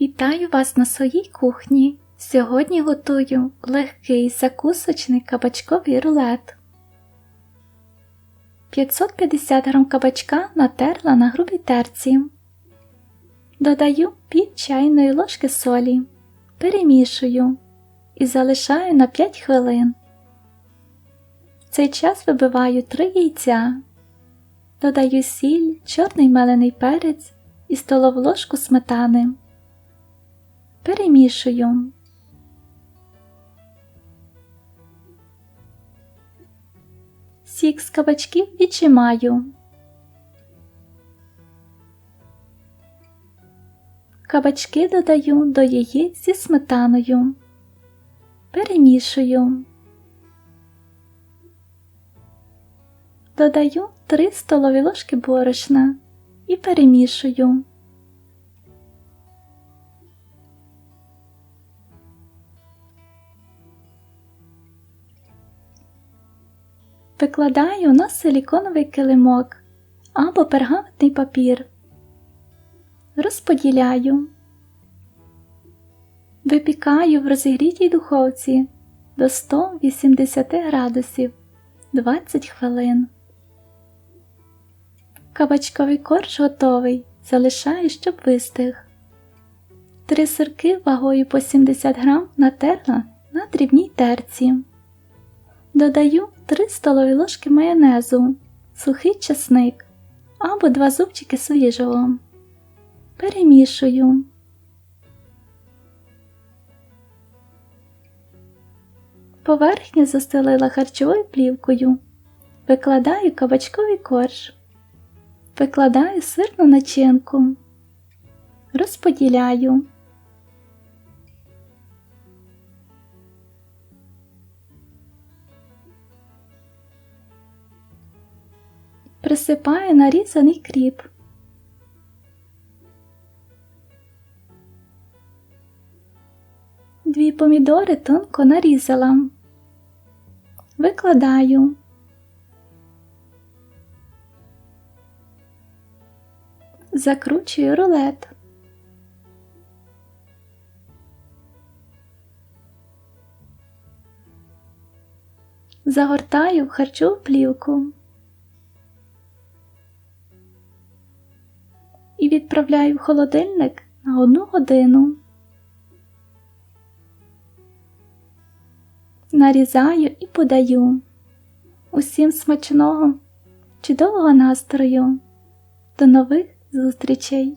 Вітаю вас на своїй кухні. Сьогодні готую легкий закусочний кабачковий рулет. 550 г кабачка натерла на грубій терці. Додаю пів чайної ложки солі, перемішую і залишаю на 5 хвилин. В цей час вибиваю 3 яйця, додаю сіль, чорний мелений перець і столову ложку сметани. Перемішую. Сік з кабачків відчимаю. Кабачки додаю до яєць зі сметаною. Перемішую. Додаю 3 столові ложки борошна і перемішую. Викладаю на силіконовий килимок або пергаментний папір. Розподіляю. Випікаю в розігрітій духовці до 180 градусів 20 хвилин. Кабачковий корж готовий. Залишаю, щоб вистиг. Три сирки вагою по 70 грам натерла на дрібній терці. Додаю 3 столові ложки майонезу, сухий чесник або 2 зубчики свіжого. Перемішую. Поверхню застелила харчовою плівкою. Викладаю кабачковий корж. Викладаю сирну начинку. Розподіляю. Присипаю нарізаний кріп. Дві помідори тонко нарізала. Викладаю. Закручую рулет. Загортаю в харчову плівку. Відправляю в холодильник на одну годину. Нарізаю і подаю. Усім смачного, чудового настрою. До нових зустрічей!